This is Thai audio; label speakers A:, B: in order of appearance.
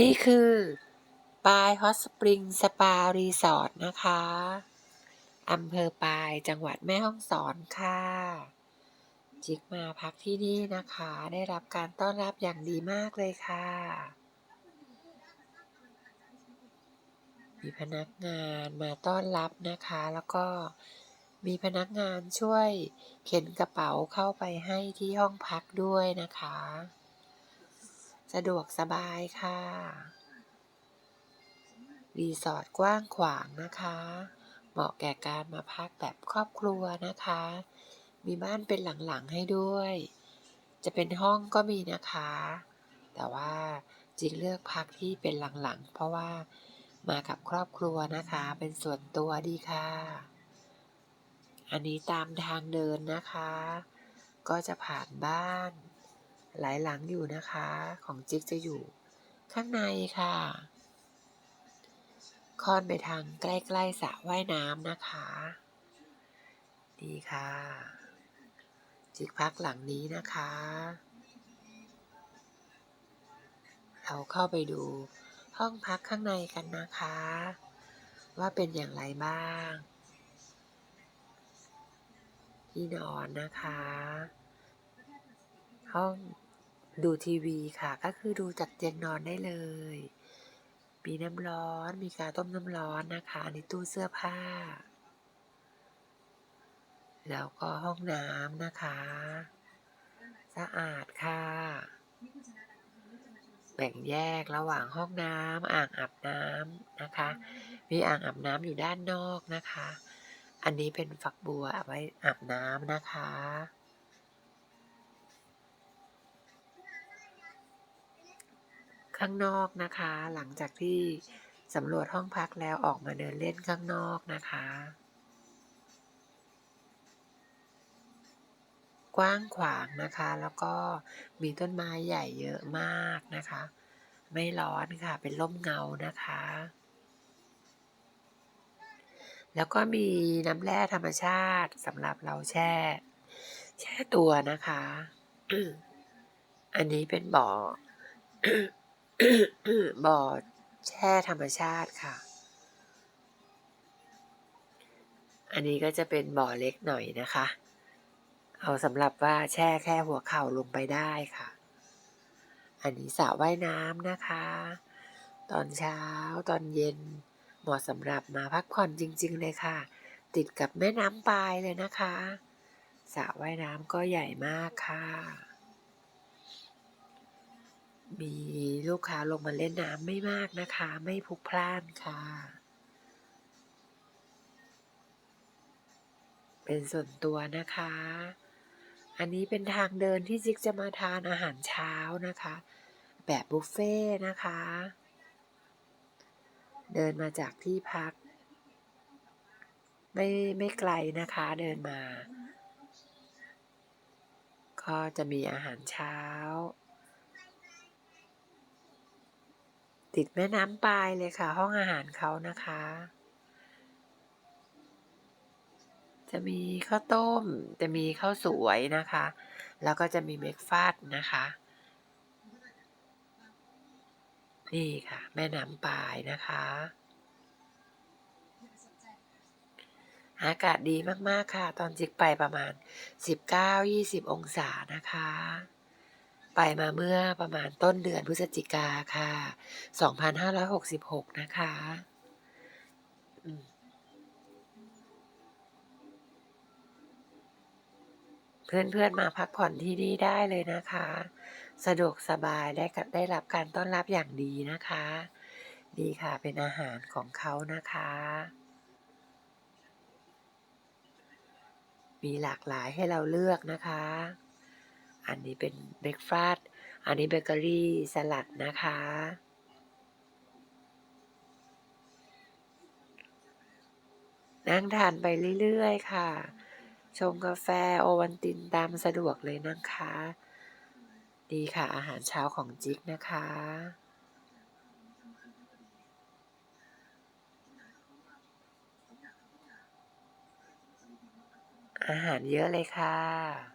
A: นี่คือปายฮอตสปริงสปารีสอร์ทนะคะอำเภอปายจังหวัดแม่ฮ่องสอนค่ะ จิกมาพักที่นี่นะคะ ได้รับการต้อนรับอย่างดีมากเลยค่ะ มีพนักงานมาต้อนรับนะคะ แล้วก็มีพนักงานช่วยเข็นกระเป๋าเข้าไปให้ที่ห้องพักด้วยนะคะ สะดวกสบายค่ะ รีสอร์ทกว้างขวางนะคะ เหมาะแก่การมาพักแบบครอบครัวนะคะ มีบ้านเป็นหลังๆให้ด้วย จะเป็นห้องก็มีนะคะ แต่ว่าจิงเลือกพักที่เป็นหลังๆ เพราะว่ามากับครอบครัวนะคะ เป็นส่วนตัวดีค่ะ อันนี้ตามทางเดินนะคะ ก็จะผ่านบ้าน หลายหลังอยู่นะคะ ของจิ๊กจะอยู่ข้างในค่ะค่อนไปทางใกล้ๆสระว่ายน้ำนะคะ ดีค่ะ จิกพักหลังนี้นะคะ เราเข้าไปดูห้องพักข้างในกันนะคะ ว่าเป็นอย่างไรบ้าง ที่นอนนะคะ ห้องดูทีวีค่ะ ก็คือดูจากเตียงนอนได้เลย มีน้ำร้อน มีกาต้มน้ำร้อนนะคะ อันนี้ตู้เสื้อผ้า แล้วก็ห้องน้ำนะคะ สะอาดค่ะ แบ่งแยกระหว่างห้องน้ำอ่างอาบน้ำนะคะ มีอ่างอาบน้ำอยู่ด้านนอกนะคะ อันนี้เป็นฝักบัวเอาไว้อาบน้ำนะคะ ข้างนอกนะคะ หลังจากที่สำรวจห้องพักแล้วออกมาเดินเล่นข้างนอกนะคะ กว้างขวางนะคะ แล้วก็มีต้นไม้ใหญ่เยอะมากนะคะ ไม่ร้อนค่ะ เป็นร่มเงานะคะ แล้วก็มีน้ำแร่ธรรมชาติสำหรับเราแช่ แช่ตัวนะคะ อันนี้เป็นบ่อ บ่อแช่ธรรมชาติค่ะ อันนี้ก็จะเป็นบ่อเล็กหน่อยนะคะ เอาสำหรับว่าแช่แค่หัวเข่าลงไปได้ค่ะ อันนี้สระว่ายน้ำนะคะ ตอนเช้าตอนเย็นเหมาะสำหรับมาพักผ่อนจริง ๆ เลยค่ะ ติดกับแม่น้ำปลายเลยนะคะสระว่ายน้ำก็ใหญ่มากค่ะ มีลูกค้าลงมาเล่นน้ำไม่มากนะคะ ไม่พลุกพล่านค่ะ เป็นส่วนตัวนะคะ อันนี้เป็นทางเดินที่จิกจะมาทานอาหารเช้านะคะ แบบบุฟเฟ่ต์นะคะ เดินมาจากที่พัก ไม่ไม่ไกลนะคะเดินมา ก็จะมีอาหารเช้า ติดแม่น้ำปลายเลยค่ะ ห้องอาหารเขานะคะ จะมีข้าวต้ม จะมีข้าวสวยนะคะ แล้วก็จะมีเบรกฟาสต์นะคะ นี่ค่ะ แม่น้ำปลายนะคะ อากาศดีมากๆค่ะ ตอนจิกไปประมาณ 19-20 องศานะคะไปมาเมื่อประมาณต้นเดือนพฤศจิกาค่ะ 2566 นะคะอืมเพื่อนๆมาพักผ่อนที่นี่ได้เลยนะคะ สะดวกสบายได้ได้รับการต้อนรับอย่างดีนะคะ ดีค่ะเป็นอาหารของเขานะคะ มีหลากหลายให้เราเลือกนะคะ อันนี้เป็นเบรกฟาสต์อันนี้เบเกอรี่สลัดนะคะ นั่งทานไปเรื่อยๆค่ะ ชงกาแฟโอวันตินตามสะดวกเลยนะคะ ดีค่ะอาหารเช้าของจิกนะคะอาหารเยอะเลยค่ะ